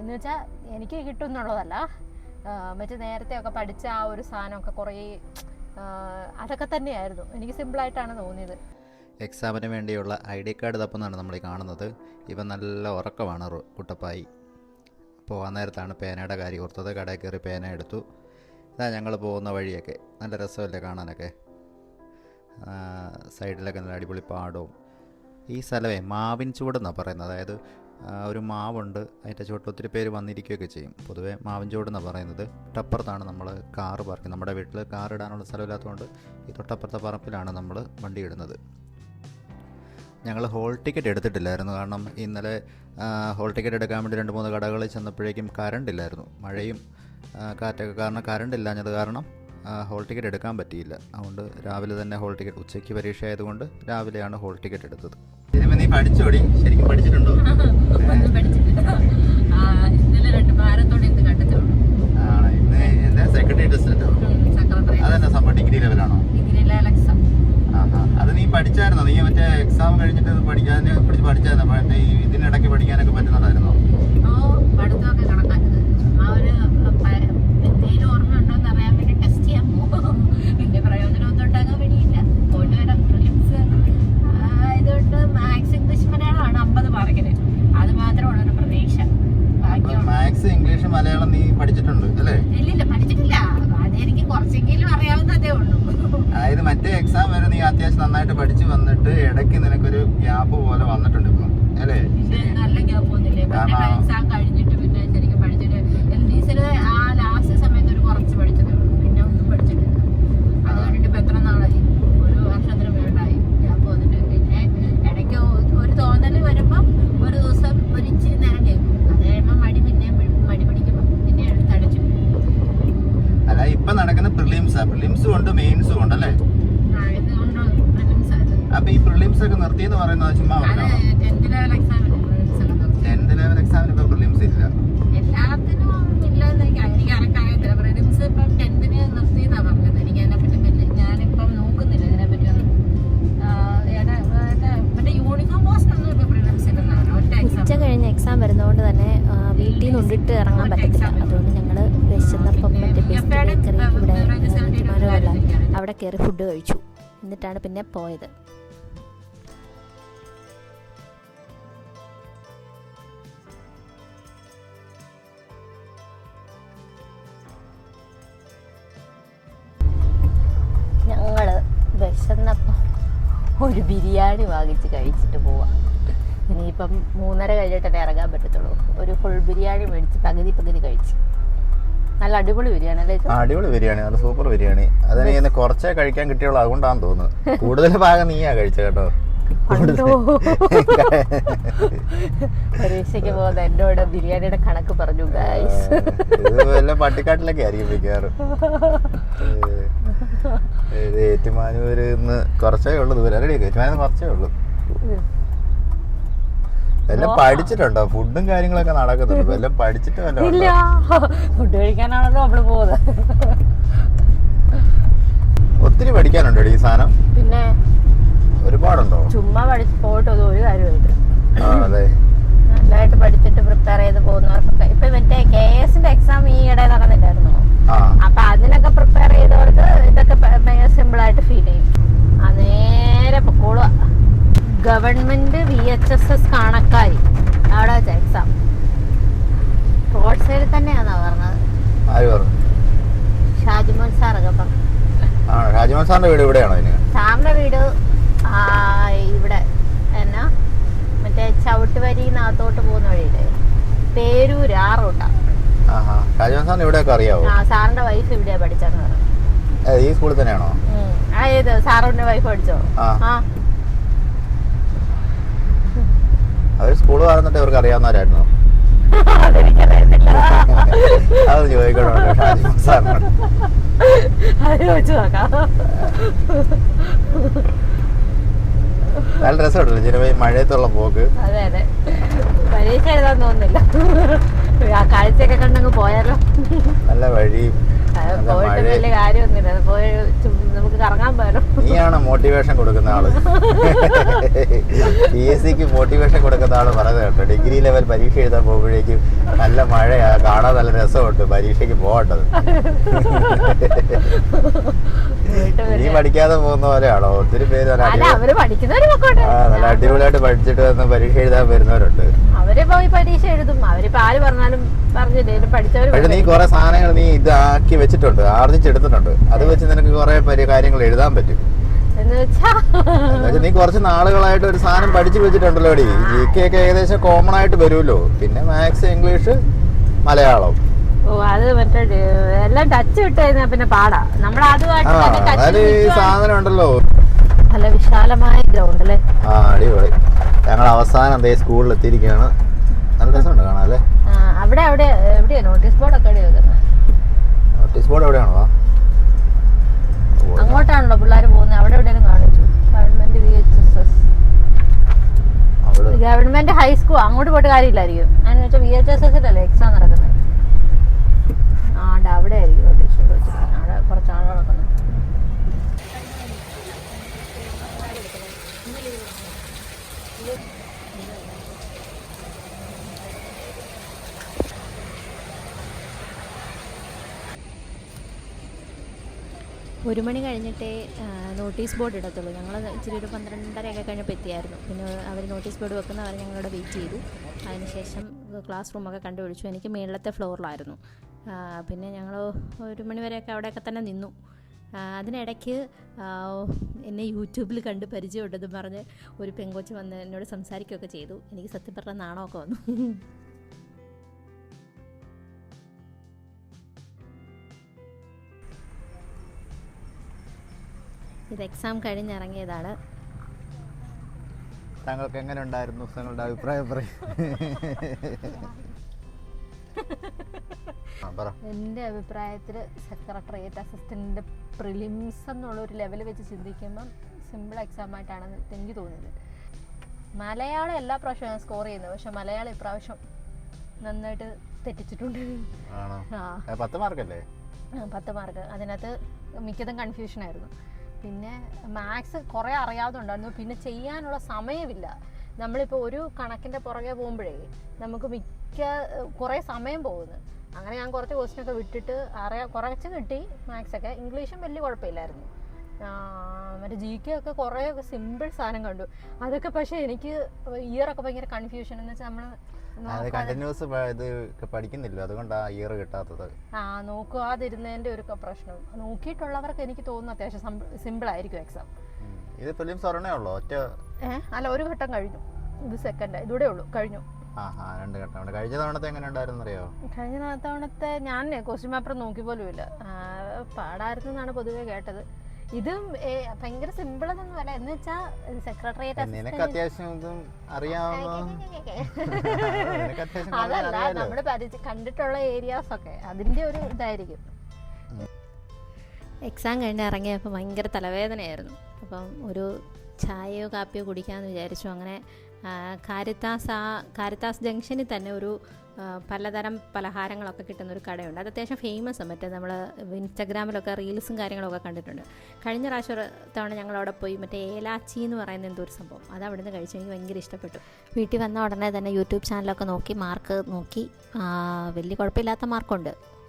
എന്ന് വെച്ചാൽ എനിക്ക് കിട്ടും എന്നുള്ളതല്ല മറ്റേ നേരത്തെ ഒക്കെ പഠിച്ച ആ ഒരു സാധനമൊക്കെ കുറേ അതൊക്കെ തന്നെയായിരുന്നു. എനിക്ക് സിമ്പിളായിട്ടാണ് തോന്നിയത്. എക്സാമിന് വേണ്ടിയുള്ള ഐ ഡി കാർഡ് തപ്പുന്നതാണ് നമ്മൾ ഈ കാണുന്നത്. ഇവൻ നല്ല ഉറക്കമാണ് കുട്ടപ്പായി. പോകാൻ നേരത്താണ് പേനയുടെ കാര്യം ഓർത്തത്. കടയിൽ കയറി പേന എടുത്തു. ഇതാ ഞങ്ങൾ പോകുന്ന വഴിയൊക്കെ. നല്ല രസമല്ലേ കാണാനൊക്കെ. സൈഡിലൊക്കെ നല്ല അടിപൊളി പാടവും. ഈ സ്ഥലമേ മാവിൻ ചൂടെന്നാണ് പറയുന്നത്. അതായത് ഒരു മാവുണ്ട്. അതിന്റെ ചുവട്ട് ഒത്തിരി പേര് വന്നിരിക്കുകയൊക്കെ ചെയ്യും. പൊതുവേ മാവിൻ ചുവടെന്നാണ് പറയുന്നത്. തൊട്ടപ്പുറത്താണ് നമ്മൾ കാറ് പാർക്ക് നമ്മുടെ വീട്ടിൽ കാർ ഇടാനുള്ള സ്ഥലമില്ലാത്തതുകൊണ്ട് ഈ തൊട്ടപ്പുറത്തെ പറമ്പിലാണ് നമ്മൾ വണ്ടി ഇടുന്നത്. ഞങ്ങൾ ഹോൾ ടിക്കറ്റ് എടുത്തിട്ടില്ലായിരുന്നു. കാരണം ഇന്നലെ ഹോൾ ടിക്കറ്റ് എടുക്കാൻ വേണ്ടി രണ്ട് മൂന്ന് കടകളിൽ ചെന്നപ്പോഴേക്കും കറണ്ട് ഇല്ലായിരുന്നു. മഴയും കാറ്റൊക്കെ കാരണം കറണ്ട് ഇല്ലാഞ്ഞത് കാരണം ഹോൾ ടിക്കറ്റ് എടുക്കാൻ പറ്റിയില്ല. അതുകൊണ്ട് രാവിലെ തന്നെ ഹോൾ ടിക്കറ്റ് ഉച്ചയ്ക്ക് പരീക്ഷ ആയതുകൊണ്ട് രാവിലെയാണ് ഹോൾ ടിക്കറ്റ് എടുത്തത്. നീ പഠിച്ചോടി. ശരിക്കും പഠിച്ചിട്ടുണ്ടോ. അത് നീ പഠിച്ചായിരുന്നോ? നീ മറ്റേ എക്സാം കഴിഞ്ഞിട്ട് പഠിക്കാൻ പഠിച്ചായിരുന്നോ? ഇതിനിടയ്ക്ക് പഠിക്കാനൊക്കെ പറ്റുന്നുണ്ടായിരുന്നോ ഓ പഠിത്തമൊക്കെ കണക്കാക്കുന്നത് ചുമ്മാ ഒരു പ- എന്തെങ്കിലും ഓർമ്മയുണ്ടോന്ന് അറിയാൻ വേണ്ടി ടെസ്റ്റ് ചെയ്യാൻ പോകും വലിയ പ്രയോജനമൊന്നും ഉണ്ടാകാൻ വേണ്ടിയില്ല പോയിട്ട് വരാം പ്രിലിംസ് ഇതുകൊണ്ട് മാത്സ് ഇംഗ്ലീഷ് മലയാളമാണ് അമ്പത് മാർക്കിന് അത് മാത്രമാണ് ഒരു പ്രതീക്ഷ ബാക്കിയുള്ള മാത്സ് ഇംഗ്ലീഷ് മലയാളം നീ പഠിച്ചിട്ടുണ്ട് അല്ലേ ഇല്ലില്ല പഠിച്ചിട്ടില്ല അതെനിക്ക് കുറച്ചെങ്കിലും അറിയാവുന്നതേ ഉള്ളൂ അതായത് മറ്റേ എക്സാം വരെ നീ അത്യാവശ്യം പഠിച്ചു വന്നിട്ട് ഇടയ്ക്ക് നിനക്കൊരു ഗ്യാപ്പ് പോലെ വന്നിട്ടുണ്ട് ഇപ്പം അല്ലേ? നല്ല ഗ്യാപ്പ് ഒന്നുമില്ലേ കഴിഞ്ഞിട്ട് പിന്നെ ശരിക്കും പഠിച്ചിട്ട് ആ ലാസ്റ്റ് സമയത്ത് ഒരു കുറച്ച് പഠിച്ചതേ ഉള്ളൂ പിന്നെ ഒന്നും പഠിച്ചിട്ടില്ല അത് കഴിഞ്ഞിട്ട് ഇപ്പം എത്ര നാളായി ഒരു വർഷത്തിന് വേണ്ടായി ഗ്യാപ്പ് വന്നിട്ട് പിന്നെ ഇടയ്ക്ക് ഒ- ഒരു തോന്നൽ വരുമ്പം ഒരു ദിവസം ഒരു ഇച്ചിരി നേരം കേൾക്കും അത് കഴിയുമ്പോൾ മടി പിന്നെയും പിടി- മടി പിടിക്കുമ്പോൾ പിന്നെ എടുത്തടച്ചു അല്ല ഇപ്പൊ നടക്കുന്ന പ്രിലിംസാ പ്രിലിംസും ഉണ്ട് മെയിൻസും ഉണ്ട് അല്ലേ ആ, ഇതുകൊണ്ട് പ്രിലിംസ് അത് അപ്പൊ ഈ പ്രിലിംസ് എന്ന് പറയുന്നത് ചുമ്മാ ടെൻത്ത് ലെവൽ എക്സാമിന് ഇപ്പൊ പ്രിലിംസ് ഇല്ല. എല്ലാത്തിനും ഇല്ലെന്ന് എനിക്ക് എനിക്ക് അറിയത്തില്ല. പ്രിലിംസ് ഇപ്പം ടെൻത്തിന് നിർത്തിയെന്നാ പറഞ്ഞത്. എനിക്ക് അതിനെപ്പറ്റി വലിയ ഞാനിപ്പം നോക്കുന്നില്ല ഇതിനെപ്പറ്റി ഒന്നും ആഹ് ഏതാ, മറ്റേ മറ്റേ യൂണിഫോം പോസ്റ്റ് ഒന്നും ഇപ്പം പ്രിലിംസ് ഇല്ലെന്നാണ് ഒറ്റ എക്സാം ഉച്ച കഴിഞ്ഞ് എക്സാം വരുന്നതുകൊണ്ട് തന്നെ വീട്ടിൽ നിന്ന് ഉണ്ടിട്ട് ഇറങ്ങാൻ പറ്റത്തില്ല. അതുകൊണ്ട് ഞങ്ങൾ വിശന്നപ്പം മറ്റേ ബെസ്റ്റ് ബേക്കറി ഇവിടെ അവിടെ കയറി ഫുഡ് കഴിച്ചു. എന്നിട്ടാണ് പിന്നെ പോയത്. ഒരു ബിരിയാണി വാങ്ങിച്ച് കഴിച്ചിട്ട് പോവാം. ഇനിയിപ്പം മൂന്നര കഴിഞ്ഞിട്ടല്ലേ ഇറങ്ങാൻ പറ്റത്തുള്ളൂ. ഒരു ഫുൾ ബിരിയാണി മേടിച്ച് പകുതി പകുതി കഴിച്ച്. നല്ല അടിപൊളി ബിരിയാണി അല്ലേ അടിപൊളി ബിരിയാണി നല്ല സൂപ്പർ ബിരിയാണി. അത് നീ കുറച്ചേ കഴിക്കാൻ കിട്ടിയുള്ളൂ അതുകൊണ്ടാന്ന് തോന്നുന്നത് കൂടുതൽ ഭാഗം നീയാ കഴിച്ച കേട്ടോ? പരീക്ഷയ്ക്ക് പോകുന്ന എന്നോട് ബിരിയാണിയുടെ കണക്ക് പറഞ്ഞു ഗൈസ് പട്ടിക്കാട്ടിലൊക്കെ ആയിരിക്കും മിക്കവാറും. ഏറ്റുമാനൂര് ഇന്ന് കുറച്ചേ ഉള്ളൂ ദൂരം. അല്ലേ ഏറ്റുമാനൂർ കുറച്ചേ ഉള്ളൂ. എല്ലാം പഠിച്ചിട്ടുണ്ടോ? ഫുഡും കാര്യങ്ങളൊക്കെ നടക്കുന്നുണ്ട്. എല്ലാം പഠിച്ചിട്ട് ഇല്ല. ഫുഡ് കഴിക്കാനാണല്ലോ നമ്മൾ പോകുന്നത് ഒത്തിരി പഠിക്കാനുണ്ടോ ഈ സാധനം? പിന്നെ ഒരുപാടുണ്ടോ? ചുമ്മാ പഠിച്ച് പോയിട്ട് ഒരു കാര്യമായിട്ട് അതെ നല്ലതായിട്ട് പഠിച്ചിട്ട് പ്രിപ്പയർ ചെയ്ത് പോകുന്നവർക്കൊക്കെ. ഇപ്പൊ മറ്റേ കെ എസിന്റെ എക്സാം ഈ ഇടെ നടന്നില്ലായിരുന്നോ അപ്പൊ അതിനൊക്കെ പ്രിപ്പയർ ചെയ്തവർക്ക് ഇതൊക്കെ ഭയങ്കര സിമ്പിൾ ആയിട്ട് ഫീൽ ചെയ്യും. നേരെ പൊക്കോളുക government V H S S കണക്കായി. അവിടെ വെച്ച എക്സാം റോഡ് സൈഡിൽ തന്നെയാണോ പറഞ്ഞത് ഷാജിമോൻ സാറൊക്കെ പറഞ്ഞു. സാറിന്റെ വീട് ഇവിടെയാണോ ഇതിന് സാറിന്റെ വീട് ആ, ഇവിടെ എന്നാ മറ്റേ ചവിട്ടുവരിന്നകത്തോട്ട് പോകുന്ന വഴിയില്ലേ? പേരൂര് ആ റൂട്ടാ. രാജ്മോഹൻ സാറിന് ഇവിടെയൊക്കെ അറിയാവോ? ആ സാറിന്റെ വൈഫ് ഇവിടെ പഠിച്ചെന്ന് പറഞ്ഞു. ഈ സ്കൂളിൽ തന്നെയാണോ? ആ ഏത്? സാറിന്റെ വൈഫ് പഠിച്ചോ? ആ. അവർ സ്കൂൾ പറഞ്ഞിട്ട് ഇവർക്ക് അറിയാവുന്നവരായിരുന്നു? അത് ചോദിക്കണോ ഷാജിമോഹൻ സാറിനോട്. നല്ല രസമുണ്ടല്ലോ ചിലപ്പോൾ മഴയത്തുള്ള പോക്ക്. അതെ അതെ. പരീക്ഷ എഴുതാൻ തോന്നുന്നില്ല. കാഴ്ചയൊക്കെ കണ്ടങ്ങ് പോയാലോ? നല്ല വഴി പോയിട്ട് വലിയ കാര്യമൊന്നുമില്ല. പോയി നമുക്ക് കറങ്ങാൻ പോയാലോ? നീയാണ് മോട്ടിവേഷൻ കൊടുക്കുന്ന ആൾ? പി എസ് സിക്ക് മോട്ടിവേഷൻ കൊടുക്കുന്ന ആൾ പറയുന്നത് കേട്ടോ. ഡിഗ്രി ലെവൽ പരീക്ഷ എഴുതാൻ പോകുമ്പോഴേക്കും നല്ല മഴയാ കാണാൻ നല്ല രസമുണ്ട്. പരീക്ഷയ്ക്ക് പോകട്ടത് നീ പഠിക്കാതെ പോകുന്ന പോലെയാണോ? ഒത്തിരി പേര് നല്ല അടിപൊളിയായിട്ട് പഠിച്ചിട്ട് വന്ന് പരീക്ഷ എഴുതാൻ വരുന്നവരുണ്ട്. അവരെ പോയി പരീക്ഷ എഴുതും. ആര് പറഞ്ഞാലും പറഞ്ഞില്ലേ? പഠിച്ചവര് നീ കുറെ സാധനങ്ങൾ നീ ഇതാക്കി വെച്ചിട്ടുണ്ട് ആർജിച്ചെടുത്തിട്ടുണ്ട് അത് വെച്ച് നിനക്ക് കുറെ കാര്യങ്ങൾ എഴുതാൻ പറ്റും. നീ കുറച്ച് നാളുകളായിട്ട് ഒരു സാധനം പഠിച്ചു വെച്ചിട്ടുണ്ടല്ലോ ഡി. ജി കെ ഒക്കെ ഏകദേശം കോമൺ ആയിട്ട് വരുമല്ലോ. പിന്നെ മാത്സ് ഇംഗ്ലീഷ് മലയാളം. ഓ അത് മറ്റേ എല്ലാം ടച്ച് വിട്ട് പിന്നെ പാടാ. നമ്മൾ അതുമായിട്ട് സാധനം ഉണ്ടല്ലോ. നല്ല വിശാലമായ ഗ്രൗണ്ട് അല്ലേ ആ അടിപൊളി. ഞങ്ങൾ അവസാനം എന്തേ സ്കൂളിൽ എത്തിയിരിക്കുകയാണ്. നല്ല രസമുണ്ട് കാണാം അല്ലേ? അവിടെ അവിടെ എവിടെയാ? നോട്ടീസ് ബോർഡ് ഒക്കെ എവിടെ വെക്കുന്നത് നോട്ടീസ് ബോർഡ് എവിടെയാണോ? അങ്ങോട്ടാണല്ലോ പിള്ളേർ പോകുന്നത് അവിടെ എവിടെയെങ്കിലും കാണിച്ചു? Government V H S S government high school അങ്ങോട്ട് പോയിട്ട് കാര്യമില്ലായിരിക്കും. അതിന് വെച്ചാൽ വി എച്ച് എസ് എസിലല്ലേ എക്സാം നടക്കുന്നത് ആണ്ട് അവിടെ ആയിരിക്കും നോട്ടീസ് ബോർഡ് വെച്ചിരിക്കുന്നത് അവിടെ കുറച്ച് ആളുകളൊക്കെ ഉണ്ട്. ഒരു മണി കഴിഞ്ഞിട്ടേ നോട്ടീസ് ബോർഡ് ഇടത്തുള്ളൂ. ഞങ്ങൾ ഇച്ചിരി ഒരു പന്ത്രണ്ടരയൊക്കെ കഴിഞ്ഞപ്പോൾ എത്തിയായിരുന്നു. പിന്നെ അവർ നോട്ടീസ് ബോർഡ് വെക്കുന്ന അവർ ഞങ്ങളവിടെ വെയിറ്റ് ചെയ്തു. അതിനുശേഷം ക്ലാസ് റൂമൊക്കെ കണ്ടുപിടിച്ചു. എനിക്ക് മേളിലത്തെ ഫ്ലോറിലായിരുന്നു. പിന്നെ ഞങ്ങൾ ഒരു മണി വരെയൊക്കെ അവിടെയൊക്കെ തന്നെ നിന്നു. അതിനിടയ്ക്ക് എന്നെ യൂട്യൂബിൽ കണ്ട് പരിചയമുണ്ടെന്ന് പറഞ്ഞ് ഒരു പെങ്കോച്ച് വന്ന് എന്നോട് സംസാരിക്കുകയൊക്കെ ചെയ്തു. എനിക്ക് സത്യം പറഞ്ഞ നാണമൊക്കെ വന്നു. ഇത് എക്സാം കഴിഞ്ഞിറങ്ങിയതാണ്. താങ്കൾക്ക് എങ്ങനെ ഉണ്ടായിരുന്നു താങ്കളുടെ അഭിപ്രായം പറയും എന്റെ അഭിപ്രായത്തിൽ സെക്രട്ടറിയേറ്റ് അസിസ്റ്റന്റിന്റെ പ്രിലിംസ് എന്നുള്ള ഒരു ലെവൽ വെച്ച് ചിന്തിക്കുമ്പം സിമ്പിൾ എക്സാം ആയിട്ടാണ് എനിക്ക് തോന്നിയത്. മലയാളം എല്ലാ പ്രാവശ്യവും സ്കോർ ചെയ്യുന്നത് പക്ഷെ മലയാളം ഇപ്രാവശ്യം നന്നായിട്ട് തെറ്റിച്ചിട്ടുണ്ട്. മാർക്കല്ലേ? പത്ത് മാർക്ക്. അതിനകത്ത് മിക്കതും കൺഫ്യൂഷൻ ആയിരുന്നു. പിന്നെ മാത്സ് കുറേ അറിയാതുണ്ടായിരുന്നു പിന്നെ ചെയ്യാനുള്ള സമയമില്ല. നമ്മളിപ്പോൾ ഒരു കണക്കിന്റെ പുറകെ പോകുമ്പോഴേ നമുക്ക് മിക്ക കുറേ സമയം പോകുന്നു. അങ്ങനെ ഞാൻ കുറച്ച് ക്വസ്റ്റ്യൻ ഒക്കെ വിട്ടിട്ട് അറിയാം കുറച്ച് കിട്ടി മാത്സൊക്കെ ഇംഗ്ലീഷും വലിയ കുഴപ്പമില്ലായിരുന്നു. മറ്റേ ജി കെ ഒക്കെ കുറേ സിമ്പിൾ സാധനം കണ്ടു. അതൊക്കെ പക്ഷെ എനിക്ക് ഇയർ ഒക്കെ ഭയങ്കര കൺഫ്യൂഷൻ എന്ന് വെച്ചാൽ നമ്മൾ കണ്ടിന്യൂസ് ഇത് പഠിക്കുന്നില്ല. അതുകൊണ്ടാണ് ഇയർ കിട്ടാത്തത്. ആ നോക്കാതിരുന്നതിന്റെ ഒരു പ്രശ്നം. നോക്കിയിട്ടുള്ളവർക്ക് എനിക്ക് തോന്നുന്നു അത്യാവശ്യം സിമ്പിൾ ആയിരിക്കും എക്സാം. ഇത് ഫിലിംസ് സ്വർണേ ഉള്ളൂ? ഒറ്റ അല്ല ഒരു ഘട്ടം കഴിഞ്ഞു. ഇത് സെക്കൻഡ് ഇതൂടെ ഉള്ളൂ കഴിഞ്ഞു. രണ്ട് ഘട്ടം കഴിഞ്ഞ തവണത്തെ എങ്ങനെ ഉണ്ടായിരുന്നു അറിയോ? കഴിഞ്ഞ തവണത്തെ ഞാൻ ക്വസ്റ്റ്യൻ പേപ്പർ നോക്കി പോലും ഇല്ല പാടായിരുന്നു എന്നാണ് പൊതുവെ കേട്ടത്. ഇതും ഭയങ്കര സിമ്പിൾ എന്നൊന്നും അല്ല. എന്ന് വെച്ചാ സെക്രട്ടറിയേറ്റ് നിനക്ക് അത്യാവശ്യം ഇതും അറിയാവുന്ന അതല്ല. നമ്മുടെ കണ്ടിട്ടുള്ള ഏരിയാസ് ഒക്കെ. അതിന്റെ ഒരു ഇതായിരിക്കും. എക്സാം കഴിഞ്ഞ് ഇറങ്ങിയപ്പോൾ ഭയങ്കര തലവേദനയായിരുന്നു. അപ്പം ഒരു ചായയോ കാപ്പിയോ കുടിക്കാമെന്ന് വിചാരിച്ചു. അങ്ങനെ കാരിത്താസ് ആ കാരിത്താസ് ജംഗ്ഷനിൽ തന്നെ ഒരു പലതരം പലഹാരങ്ങളൊക്കെ കിട്ടുന്ന ഒരു കടയുണ്ട്. അത് അത്യാവശ്യം ഫേമസ് മറ്റേ നമ്മൾ ഇൻസ്റ്റാഗ്രാമിലൊക്കെ റീൽസും കാര്യങ്ങളൊക്കെ കണ്ടിട്ടുണ്ട്. കഴിഞ്ഞ പ്രാവശ്യം തവണ ഞങ്ങൾ അവിടെ പോയി മറ്റേ ഏലാച്ചി എന്ന് പറയുന്ന എന്തോ ഒരു സംഭവം. അത് അവിടെ നിന്ന് കഴിച്ചു എനിക്ക് ഭയങ്കര ഇഷ്ടപ്പെട്ടു. വീട്ടിൽ വന്ന ഉടനെ തന്നെ യൂട്യൂബ് ചാനലൊക്കെ നോക്കി മാർക്ക് നോക്കി. വലിയ കുഴപ്പമില്ലാത്ത മാർക്കുണ്ട്